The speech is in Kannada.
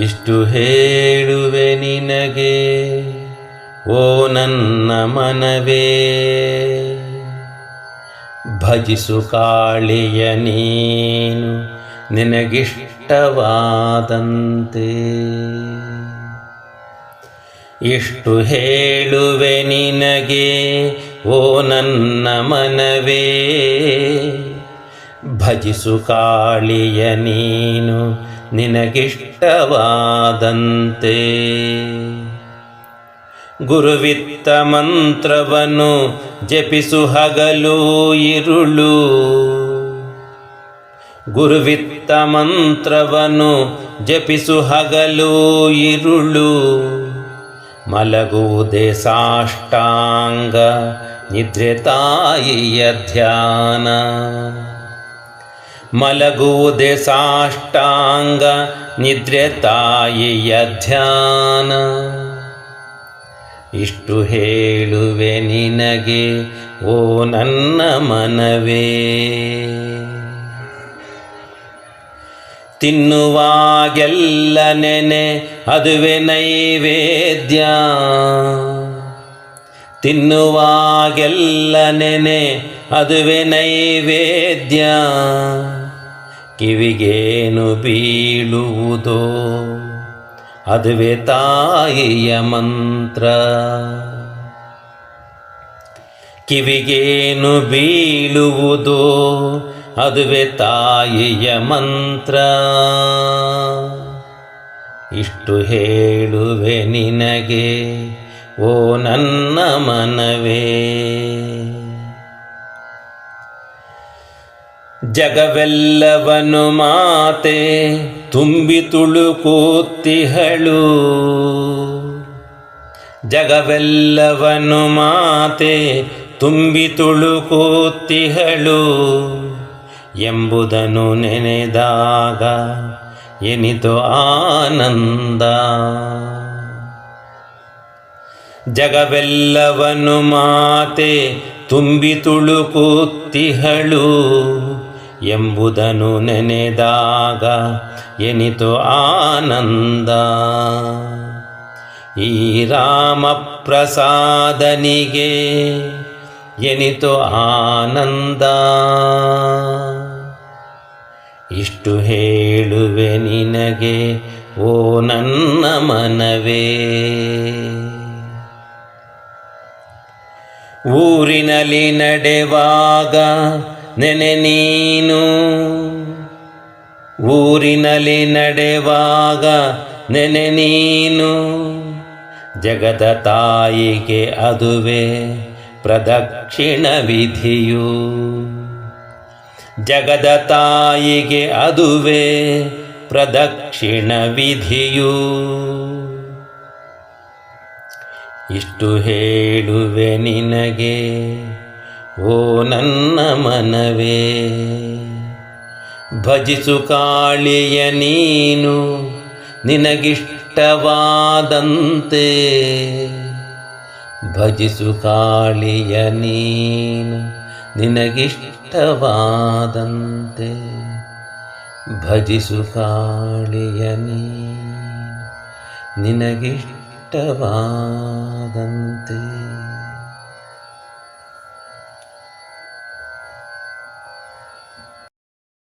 ಇಷ್ಟು ಹೇಳುವೆ ನಿನಗೆ, ಓ ನನ್ನ ಮನವೇ. ಭಜಿಸು ಕಾಳಿಯ ನೀನು ನಿನಗಿಷ್ಟವಾದಂತೆ. ಇಷ್ಟು ಹೇಳುವೆ ನಿನಗೆ, ಓ ನನ್ನ ಮನವೇ. ಭಜಿಸು ಕಾಳಿಯ ನೀನು ನಿನಗಿಷ್ಟವಾದಂತೆ. ಗುರುವಿತ್ತ ಮಂತ್ರವನ್ನು ಜಪಿಸು ಹಗಲು ಇರುಳು. ಗುರುವಿತ್ತ ಮಂತ್ರವನ್ನು ಜಪಿಸು ಹಗಲು ಇರುಳು. ಮಲಗುವುದೇ ಸಾಷ್ಟಾಂಗ ನಿದ್ರೆ ತಾಯಿಯ ಧ್ಯಾನ. ಮಲಗುವುದೇ ಸಾಷ್ಟಾಂಗ ನಿದ್ರೆ ತಾಯಿಯ ಧ್ಯಾನ. ಇಷ್ಟು ಹೇಳುವೆ ನಿನಗೆ, ಓ ನನ್ನ ಮನವೇ. ತಿನ್ನುವಾಗೆಲ್ಲ ನೆನೆ, ಅದುವೆ ನೈವೇದ್ಯ. ತಿನ್ನುವಾಗೆಲ್ಲ ನೆನೆ, ಅದುವೆ ನೈವೇದ್ಯ. ಕಿವಿಗೇನು ಬೀಳುವುದೋ? ಅದುವೆ ತಾಯಿಯ ಮಂತ್ರ. ಕಿವಿಗೇನು ಬೀಳುವುದೋ? ಅದುವೆ ತಾಯಿಯ ಮಂತ್ರ. ಇಷ್ಟು ಹೇಳುವೆ ನಿನಗೆ, ಓ ನನ್ನ ಮನವೇ. ಜಗವೆಲ್ಲವನು ಮಾತೆ, ತುಂಬಿ ತುಳುಕುತ್ತಿಹಳು ಜಗವೆಲ್ಲವನು ಮಾತೆ, ತುಂಬಿ ತುಳುಕುತ್ತಿಹಳು ಎಂಬುದನ್ನು ನೆನೆದಾಗ ಎನಿತು ಆನಂದ. ಜಗವೆಲ್ಲವನು ಮಾತೆ, ತುಂಬಿ ತುಳುಕುತ್ತಿಹಳು ಎಂಬುದನ್ನು ನೆನೆದಾಗ ಎನಿತು ಆನಂದ. ಈ ರಾಮ ಪ್ರಸಾದನಿಗೆ ಎನಿತು ಆನಂದ. ಇಷ್ಟು ಹೇಳುವೆ ನಿನಗೆ, ಓ ನನ್ನ ಮನವೇ. ಊರಿನಲ್ಲಿ ನಡೆವಾಗ ನೆನೆ ನೀನು. ಊರಿನಲ್ಲಿ ನಡೆವಾಗ ನೆನೆ ನೀನು. ಜಗದ ತಾಯಿಗೆ ಅದುವೆ ಪ್ರದಕ್ಷಿಣ ವಿಧಿಯು. ಜಗದ ತಾಯಿಗೆ ಅದುವೆ ಪ್ರದಕ್ಷಿಣ ವಿಧಿಯು. ಇಷ್ಟು ಹೇಳುವೆ ನಿನಗೆ. ಓ ನನ್ನ ಮನವೇ, ಭಜಿಸು ಕಾಳಿಯ ನೀನು ನಿನಗಿಷ್ಟವಾದಂತೆ. ಭಜಿಸು ಕಾಳಿಯ ನೀನು ನಿನಗಿಷ್ಟವಾದಂತೆ. ಭಜಿಸು ಕಾಳಿಯ ನೀನು ನಿನಗಿಷ್ಟವಾದಂತೆ